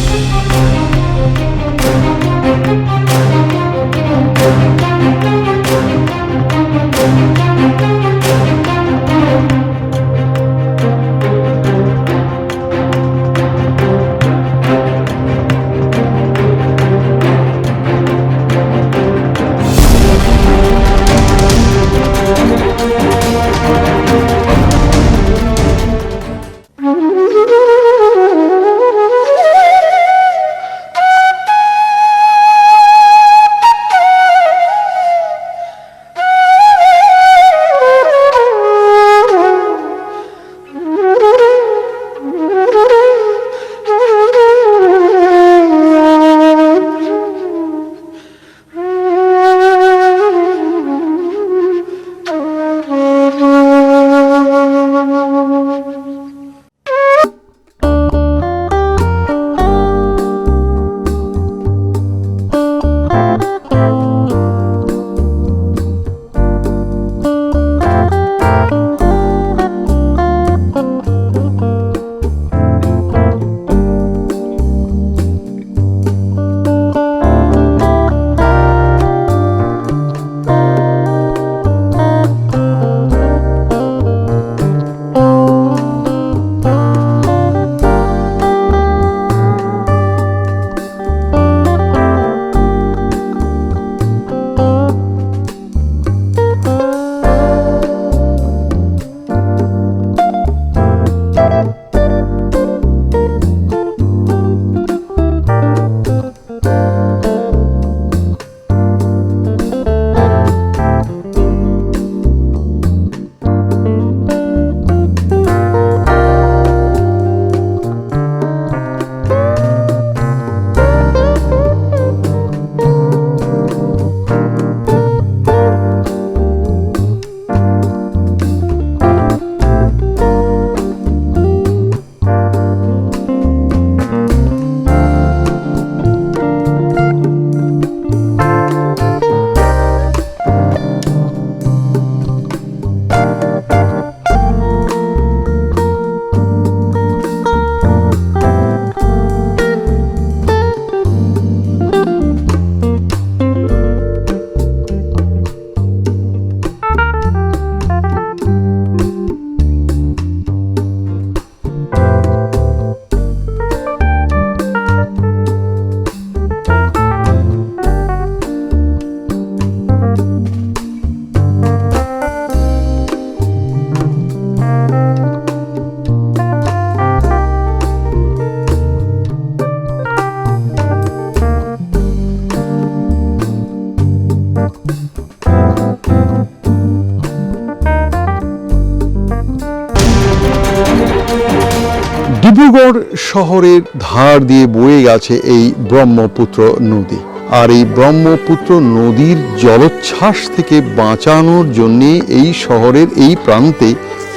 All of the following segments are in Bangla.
ডিব্রুগড় শহরের ধার দিয়ে বয়ে গেছে এই ব্রহ্মপুত্র নদী। আর এই ব্রহ্মপুত্র নদীর জলোচ্ছ্বাস থেকে বাঁচানোর জন্য এই শহরের এই প্রান্তে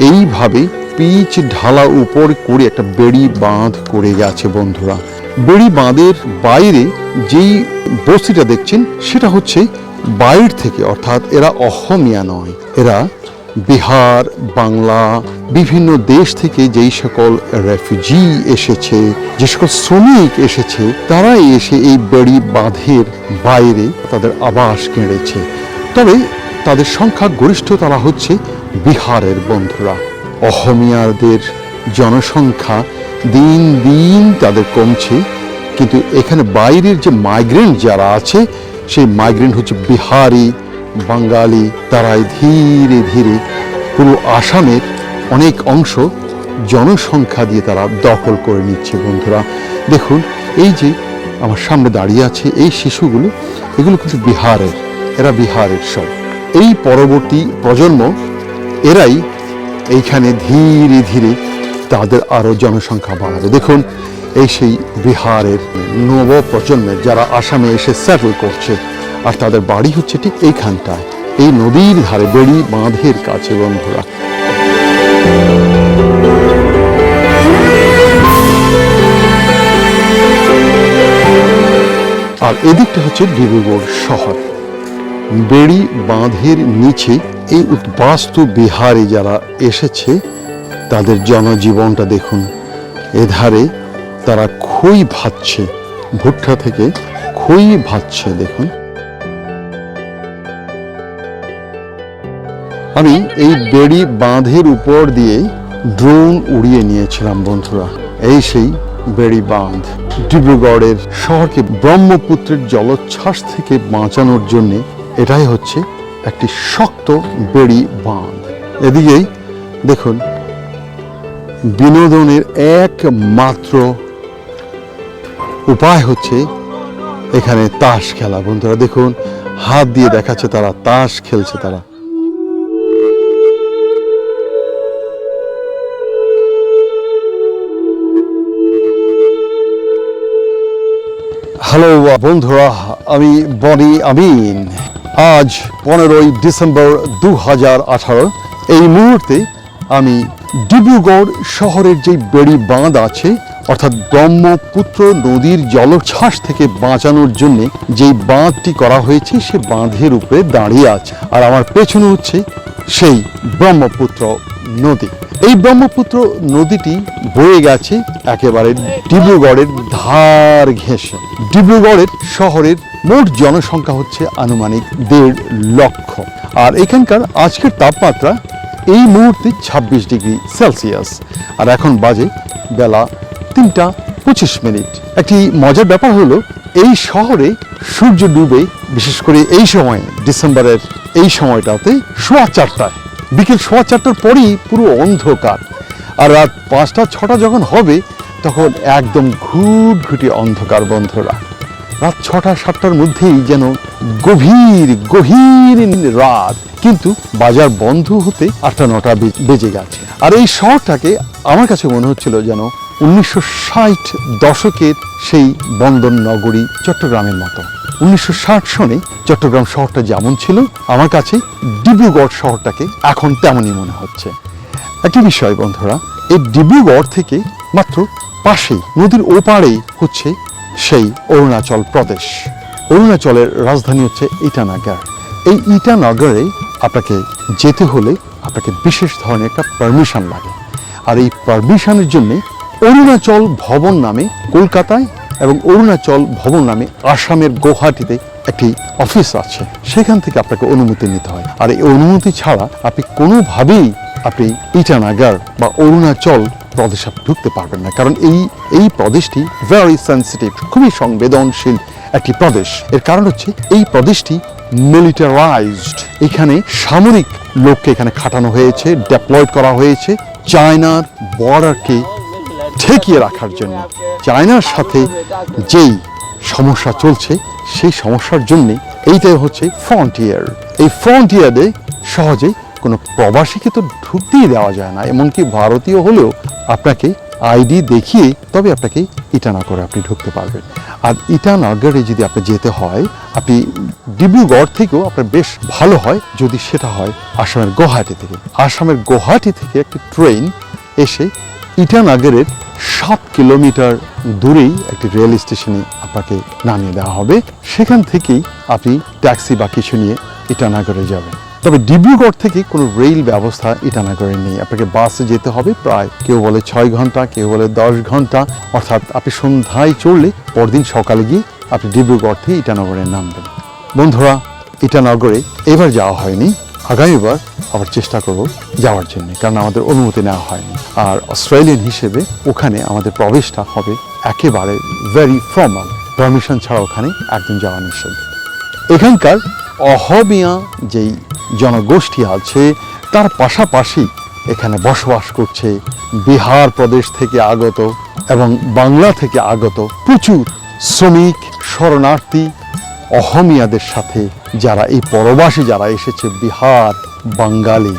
এইভাবে পিচ ঢালা উপর করে একটা বেড়ি বাঁধ করে গেছে বন্ধুরা। বেড়ি বাঁধের বাইরে যেই বস্তিটা দেখছেন, সেটা হচ্ছে বাইর থেকে, অর্থাৎ এরা অহমিয়া নয়। এরা বিহার, বাংলা, বিভিন্ন দেশ থেকে যেই সকল রেফিউজি এসেছে, যে সকল শ্রমিক এসেছে, তারাই এসে এই বেড়ি বাঁধের বাইরে তাদের আবাস কেড়েছে। তবে তাদের সংখ্যা গরিষ্ঠ তারা হচ্ছে বিহারের বন্ধুরা। অহমিয়াদের জনসংখ্যা দিন দিন তাদের কমছে, কিন্তু এখানে বাইরের যে মাইগ্রেন্ট যারা আছে, সেই মাইগ্রেন্ট হচ্ছে বিহারি বাঙালি তারাই ধীরে ধীরে পুরো আসামের অনেক অংশ জনসংখ্যা দিয়ে তারা দখল করে নিচ্ছে, বন্ধুরা। দেখুন, এই যে আমার সামনে দাঁড়িয়ে আছে এই শিশুগুলো, এগুলো কিন্তু বিহারের, এরা বিহারের সব। এই পরবর্তী প্রজন্ম, এরাই এইখানে ধীরে ধীরে তাদের আরও জনসংখ্যা বাড়াবে। দেখুন, এই সেই বিহারের নব প্রজন্মের যারা আসামে এসে সেটেল করছে আর তাদের বাড়ি হচ্ছে ঠিক এইখানটায়। এই নদীর ধারে বেড়ি বাঁধের কাছে বন্ধুরা। আর এদিকটা হচ্ছে ডিব্রুগড় শহর। বেড়ি বাঁধের নিচে এই উদ্বাস্তু বিহারে যারা এসেছে, তাদের জনজীবনটা দেখুন। এধারে তারা খই ভাজছে, ভুট্টা থেকে খই ভাজছে, দেখুন। আমি এই বেড়ি বাঁধের উপর দিয়ে ড্রোন উড়িয়ে নিয়েছিলাম, বন্ধুরা। এই সেই বেড়ি বাঁধ। ডিব্রুগড়ের শহরকে ব্রহ্মপুত্রের জলোচ্ছ্বাস থেকে বাঁচানোর জন্যে এটাই হচ্ছে একটি শক্ত বেড়ি বাঁধ। এদিকেই দেখুন, বিনোদনের একমাত্র উপায় হচ্ছে এখানে তাস খেলা, বন্ধুরা। দেখুন, হাত দিয়ে দেখাচ্ছে তারা, তাস খেলছে তারা। হ্যালো বন্ধুরা, আমি বনি আমিন। আজ পনেরোই ডিসেম্বর দু হাজার আঠারো, এই মুহূর্তে আমি ডিব্রুগড় শহরের যে বেড়ি বাঁধ আছে অর্থাৎ ব্রহ্মপুত্র নদীর জলোচ্ছ্বাস থেকে বাঁচানোর জন্য যেই বাঁধটি করা হয়েছে, সে বাঁধের উপরে দাঁড়িয়ে আছে। আর আমার পেছনে হচ্ছে সেই ব্রহ্মপুত্র নদী। এই ব্রহ্মপুত্র নদীটি বয়ে গেছে একেবারে ডিব্রুগড়ের ধার ঘেঁষে। ডিব্রুগড়ের শহরের মোট জনসংখ্যা হচ্ছে আনুমানিক দেড় লক্ষ। আর এখানকার আজকের তাপমাত্রা এই মুহূর্তে ছাব্বিশ ডিগ্রি সেলসিয়াস। আর এখন বাজে বেলা তিনটা পঁচিশ মিনিট। একটি মজার ব্যাপার হলো, এই শহরে সূর্য ডুবে, বিশেষ করে এই সময়ে, ডিসেম্বরের এই সময়টাতে সোয়া চারটায়, বিকেল সোয়া চারটার পরেই পুরো অন্ধকার। আর রাত পাঁচটা, ছটা যখন হবে, তখন একদম ঘুটঘুটি অন্ধকার বন্ধুরা। রাত ছটা, সাতটার মধ্যেই যেন গভীর গভীর রাত। কিন্তু বাজার বন্ধ হতে আটটা, নটা বেজে গেছে। আর এই শহরটাকে আমার কাছে মনে হচ্ছিল যেন উনিশশো ষাট দশকের সেই বন্দর নগরী চট্টগ্রামের মতো। উনিশশো ষাট সনে চট্টগ্রাম শহরটা যেমন ছিল, আমার কাছে ডিব্রুগড় শহরটাকে এখন তেমনই মনে হচ্ছে। একটি বিষয় বন্ধুরা, এই ডিব্রুগড় থেকে মাত্র পাশেই, নদীর ওপারে হচ্ছে সেই অরুণাচল প্রদেশ। অরুণাচলের রাজধানী হচ্ছে ইটানাগর। এই ইটানগরে আপনাকে যেতে হলে আপনাকে বিশেষ ধরনের একটা পারমিশন লাগে। আর এই পারমিশনের জন্য অরুণাচল ভবন নামে কলকাতায় এবং অরুণাচল ভবন নামে আসামের গৌহাটিতে একটি অফিস আছে। সেখান থেকে আপনাকে অনুমতি নিতে হয়। আর এই অনুমতি ছাড়া আপনি কোনোভাবেই আপনি ইটানাগার বা অরুণাচল প্রদেশে ঢুকতে পারবেন না। কারণ এই এই প্রদেশটি ভেরি সেন্সিটিভ খুবই সংবেদনশীল একটি প্রদেশ। এর কারণ হচ্ছে এই প্রদেশটি মিলিটারাইজড এখানে সামরিক লোককে এখানে খাটানো হয়েছে ডেপ্লয়েড করা হয়েছে। চায়নার বর্ডারকে ঠেকিয়ে রাখার জন্য। চায়নার সাথে যেই সমস্যা চলছে, সেই সমস্যার জন্য এইটাই হচ্ছে ফ্রন্টিয়ার এই ফ্রন্টিয়ারে সহজে কোনো প্রবাসীকে তো ঢুকতেই দেওয়া যায় না, এমনকি ভারতীয় হলেও আপনাকে আইডি দেখিয়ে তবে আপনাকে ইটানগরে আপনি ঢুকতে পারবেন। আর ইটানগরে যদি আপনি যেতে হয়, আপনি ডিব্রুগড় থেকেও আপনার বেশ ভালো হয় যদি সেটা হয় আসামের গুয়াহাটি থেকে। আসামের গুয়াহাটি থেকে একটি ট্রেন এসে ইটানগরের সাত কিলোমিটার দূরেই একটি রেল স্টেশনে আপনাকে নামিয়ে দেওয়া হবে। সেখান থেকেই আপনি ট্যাক্সি বা কিছু নিয়ে ইটানগরে যাবেন। তবে ডিব্রুগড় থেকে কোনো রেল ব্যবস্থা ইটানগরে নেই। আপনাকে বাসে যেতে হবে প্রায় কেউ বলে ছয় ঘণ্টা, কেউ বলে দশ ঘণ্টা। অর্থাৎ আপনি সন্ধ্যায় চড়লে পরদিন সকালে গিয়ে আপনি ডিব্রুগড় থেকে ইটানগরে নামবেন। বন্ধুরা, ইটানগরে এবার যাওয়া হয়নি। আগামীবার আবার চেষ্টা করব যাওয়ার জন্য, কারণ আমাদের অনুমতি নেওয়া হয়নি। আর অস্ট্রেলিয়ান হিসেবে ওখানে আমাদের প্রবেশটা হবে একেবারে ভেরি ফর্মাল পারমিশন ছাড়া ওখানে একদম যাওয়া নিষেধ এখানকার অহমিয়া যেই জনগোষ্ঠী আছে, তার পাশাপাশি এখানে বসবাস করছে বিহার প্রদেশ থেকে আগত এবং বাংলা থেকে আগত প্রচুর শ্রমিক, শরণার্থী অহমিয়াদের সাথে যারা এই পরবাসী যারা এসেছে বিহার বাঙালি।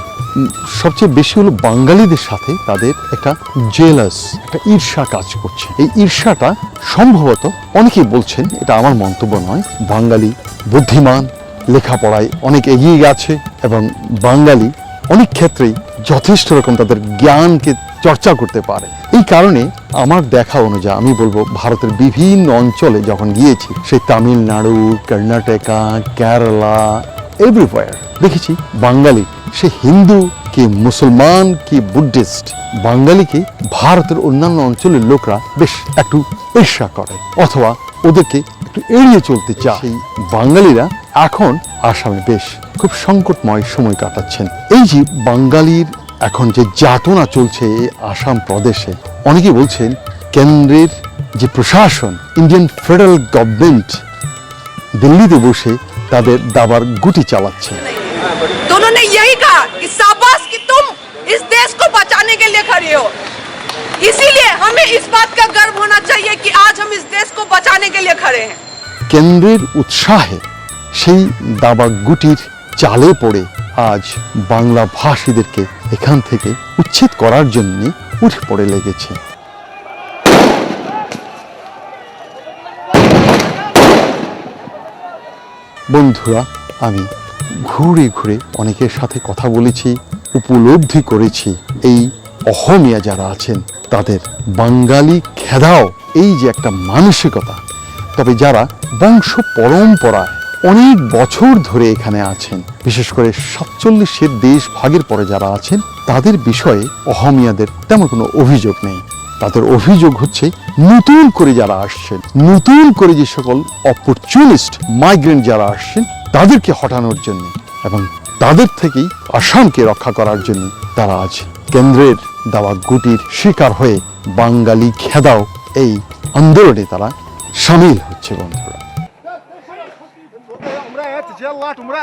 সবচেয়ে বেশি হলো বাঙালিদের সাথে তাদের একটা জেলাস একটা ঈর্ষা কাজ করছে। এই ঈর্ষাটা সম্ভবত অনেকেই বলছেন, এটা আমার মন্তব্য নয়, বাঙালি বুদ্ধিমান, লেখাপড়ায় অনেক এগিয়ে গেছে এবং বাঙালি অনেক ক্ষেত্রেই যথেষ্ট রকম তাদের জ্ঞানকে চর্চা করতে পারে। এই কারণে আমার দেখা অনুযায়ী আমি বলব, ভারতের বিভিন্ন অঞ্চলে যখন গিয়েছি, সেই তামিলনাড়ু, কর্ণাটকা, কেরালা এভরিওয়ার দেখেছি বাঙালি সে হিন্দু কে মুসলমান কে বুদ্ধিস্ট বাঙালিকে ভারতের অন্যান্য অঞ্চলের লোকরা বেশ একটু ঈর্ষা করে অথবা ওদেরকে একটু এড়িয়ে চলতে চায়। সেই বাঙালিরা এখন আসামে বেশ খুব সংকটময় সময় কাটাচ্ছেন। এই যে বাঙালির এখন যে যাতনা চলছে আসাম প্রদেশে অনেকে বলছেন কেন্দ্রের যে প্রশাসন ইন্ডিয়ান ফেডারেল গভর্নমেন্ট দিল্লিতে বসে তাদের দাবার গুটি চালাচ্ছে तो उन्होंने यही कहा कि शाबाश कि तुम इस देश को बचाने के लिए खड़े हो इसीलिए हमें इस बात का गर्व होना चाहिए कि आज हम इस देश को बचाने के लिए खड़े हैं কেন্দ্রের উৎসাহে সেই দাবা গুটির চালে পড়ে আজ বাংলা ভাষীদেরকে এখান থেকে উচ্ছেদ করার জন্য উঠে পড়ে লেগেছে বন্ধুরা, আমি ঘুরে ঘুরে অনেকের সাথে কথা বলেছি, উপলব্ধি করেছি। এই অহমিয়া যারা আছেন, তাদের বাঙালি খেদাও এই যে একটা মানসিকতা। তবে যারা বংশ পরম্পরায় অনেক বছর ধরে এখানে আছেন, বিশেষ করে সাতচল্লিশের দেশ ভাগের পরে যারা আছেন, তাদের বিষয়ে অহমিয়াদের তেমন কোনো অভিযোগ নেই। তাদের অভিযোগ হচ্ছে নতুন করে যারা আসছেন, নতুন করে যে সকল অপরচুনিস্ট মাইগ্রেন্ট যারা আসছেন, তাদেরকে হটানোর জন্য এবং তাদের থেকেই আসামকে রক্ষা করার জন্য তারা আজ কেন্দ্রের দেওয়া গুটির শিকার হয়ে বাঙালি খেদাও এই আন্দোলনে তারা সামিল হচ্ছে বন্ধুরা। তোমরা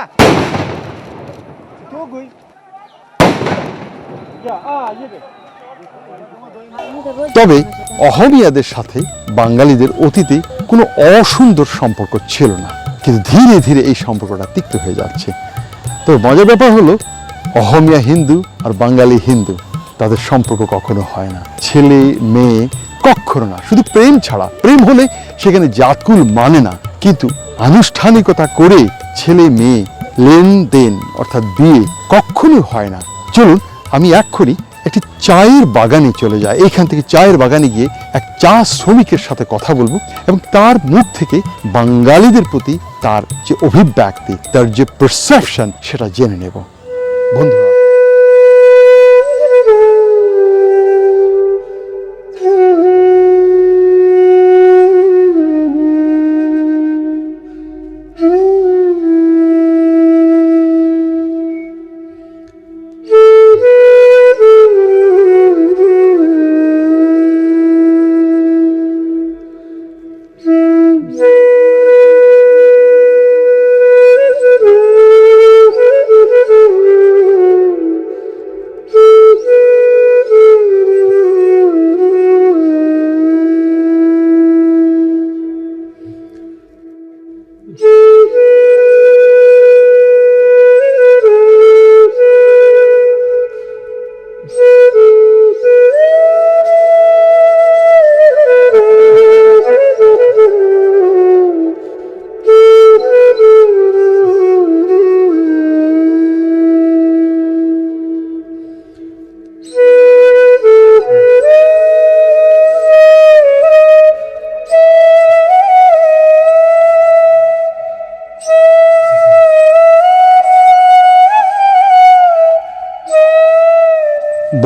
তবে অহমিয়াদের সাথে বাঙালিদের অতীতে কোনো অসুন্দর সম্পর্ক ছিল না। কিন্তু ধীরে ধীরে এই সম্পর্কটা তিক্ত হয়ে যাচ্ছে। তো মজার ব্যাপার হলো, অহমিয়া হিন্দু আর বাঙালি হিন্দু, তাদের সম্পর্ক কখনো হয় না। ছেলে, মেয়ে কখনো না। শুধু প্রেম ছাড়া। প্রেম হলে সেখানে জাতকুল মানে না। কিন্তু আনুষ্ঠানিকতা করে ছেলে, মেয়ে, লেনদেন অর্থাৎ বিয়ে কখনোই হয় না। চলুন, আমি এক্ষুনি একটি চায়ের বাগানে চলে যায়। এখান থেকে চায়ের বাগানে গিয়ে এক চা শ্রমিকের সাথে কথা বলব এবং তার মুখ থেকে বাঙালিদের প্রতি তার যে অভিব্যক্তি, তার যে পারসেপশন সেটা জেনে নেব। বন্ধুরা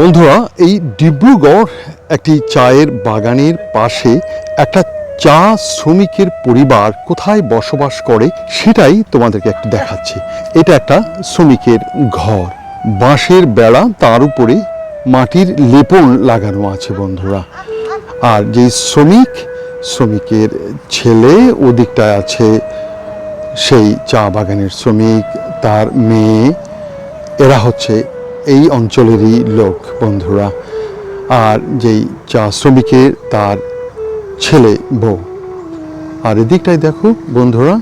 বন্ধুরা, এই ডিব্রুগড় একটি চায়ের বাগানের পাশে একটা চা শ্রমিকের পরিবার কোথায় বসবাস করে সেটাই তোমাদেরকে একটু দেখাচ্ছি। এটা একটা শ্রমিকের ঘর। বাঁশের বেড়া তার উপরে মাটির লেপন লাগানো আছে বন্ধুরা। আর যে শ্রমিক, শ্রমিকের ছেলে ওদিকটায় আছে সেই চা বাগানের শ্রমিক, তার মেয়ে, এরা হচ্ছে এই অঞ্চলেরই লোক, বন্ধুরা। আর যেই চা শ্রমিকের তার ছেলে, বউ। আর এদিকটায় দেখো, বন্ধুরা,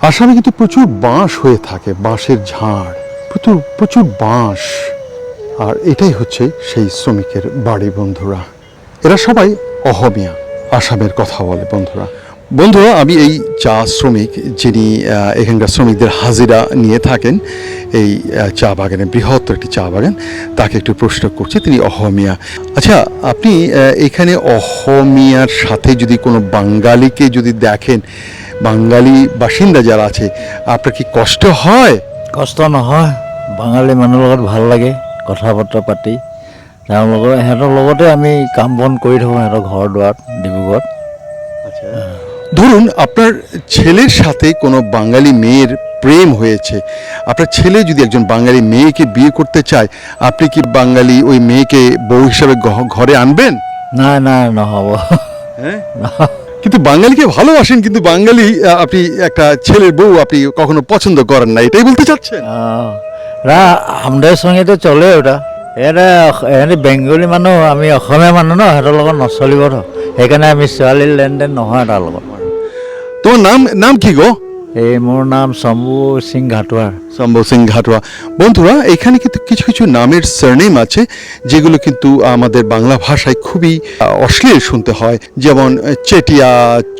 আসামে কিন্তু প্রচুর বাঁশ হয়ে থাকে, বাঁশের ঝাড়। প্রচুর প্রচুর বাঁশ। আর এটাই হচ্ছে সেই শ্রমিকের বাড়ি, বন্ধুরা। এরা সবাই অহমিয়া, আসামের কথা বলে, বন্ধুরা। বন্ধুরা আমি এই চা শ্রমিক যিনি এখানকার শ্রমিকদের হাজিরা নিয়ে থাকেন, এই চা বাগানে, বৃহত্তর একটি চা বাগান, তাকে একটু প্রশ্ন করছি, তিনি অহমিয়া। আচ্ছা আপনি এখানে অহমিয়ার সাথে যদি কোনো বাঙালিকে যদি দেখেন, বাঙালি বাসিন্দা যারা আছে, আপনার কি কষ্ট হয়? কষ্ট নহয়, বাঙালী মানুহৰ লগত ভালো লাগে কথা বতৰা পাতি। তেওঁলোকৰ, সিহঁতৰ লগতে আমি কাম বন কৰি থাকোঁ, সিহঁতৰ ঘৰ ডিব্ৰুগড়ত ধরুন আপনার ছেলের সাথে কোনো বাঙালি মেয়ের প্রেম হয়েছে। আপনার ছেলে যদি একজন বাঙালি মেয়েকে বিয়ে করতে চায় আপনি কি বাঙালি ওই মেয়েকে বউ হিসাবে ঘরে আনবেন? না না না নহ'ব হ্যাঁ? কিন্তু বাঙালিকে ভালোবাসেন কিন্তু বাঙালি আপনি একটা ছেলের বউ আপনি কখনো পছন্দ করেন না এটাই বলতে চাচ্ছেন? অঁ ৰা আমদাৰ চঙিটো চলে ওটা। এটা সিহঁতে বেংগলী মানুহ আমি অসমীয়া মানুহ ন সিহঁতৰ লগত নচলিবতো সেইকাৰণে আমি ছোৱালীৰ লেনদেন নহয় তাৰ লগত। তোমার নাম নাম কি গো? এই মোর নাম শম্ভু সিং ঘাটোৱাৰ সম্ভব সিং ঘাটোয়া। বন্ধুরা এখানে কিন্তু কিছু কিছু নামের সারনেম আছে যেগুলো কিন্তু আমাদের বাংলা ভাষায় খুবই অশ্লীল শুনতে হয়। যেমন চেটিয়া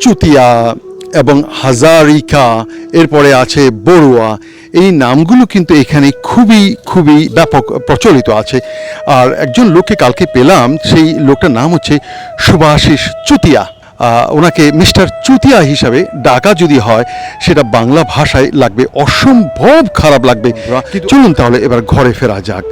চুতিয়া এবং হাজারিকা এরপরে আছে বড়ুয়া। এই নামগুলো কিন্তু এখানে খুবই খুবই ব্যাপক প্রচলিত আছে। আর একজন লোককে কালকে পেলাম সেই লোকটার নাম হচ্ছে সুভাষিস চুতিয়া। ওনাকে মিস্টার চুতিয়া হিসাবে ডাকা যদি হয় সেটা বাংলা ভাষায় লাগবে অসম্ভব খারাপ লাগবে। চলুন তাহলে এবার ঘরে ফেরা যাক।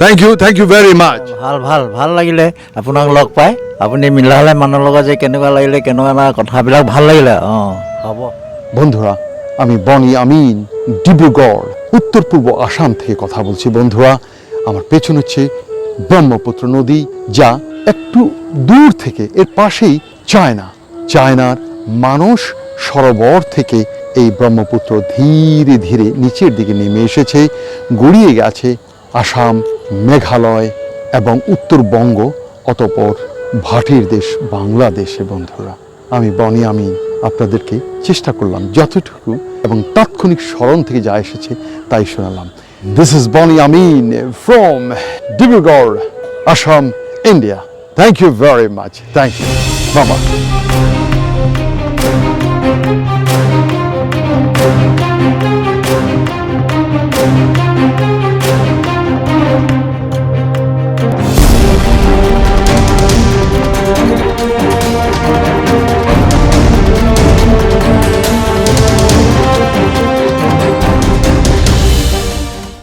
Thank you thank you very much ভালো ভালো ভালো লাগিলে আপোনাক লগ পাই। আপুনি মিলালে মানুহৰ লগত যে কেনেকুৱা লাগিলে কেনেকুৱা না কথাবিলাক ভালো লাগিলে। অঁ হ'ব। বন্ধুরা আমি বনি আমিন ডিব্রুগড় উত্তর পূর্ব আসাম থেকে কথা বলছি। বন্ধুরা আমার পেছন হচ্ছে ব্রহ্মপুত্র নদী যা একটু দূর থেকে এর পাশেই চায়না। চায়নার মানুষ সরোবর থেকে এই ব্রহ্মপুত্র ধীরে ধীরে নিচের দিকে নেমে এসেছে, গড়িয়ে গেছে আসাম, মেঘালয় এবং উত্তরবঙ্গ, অতপর ভাটির দেশ বাংলাদেশে বন্ধুরা। আমি বনি আমি আপনাদেরকে চেষ্টা করলাম যতটুকু এবং তাৎক্ষণিক স্মরণ থেকে যা এসেছে তাই শোনালাম। This is Boni Amin from Dibrugarh Assam India thank you very much thank you 爸爸。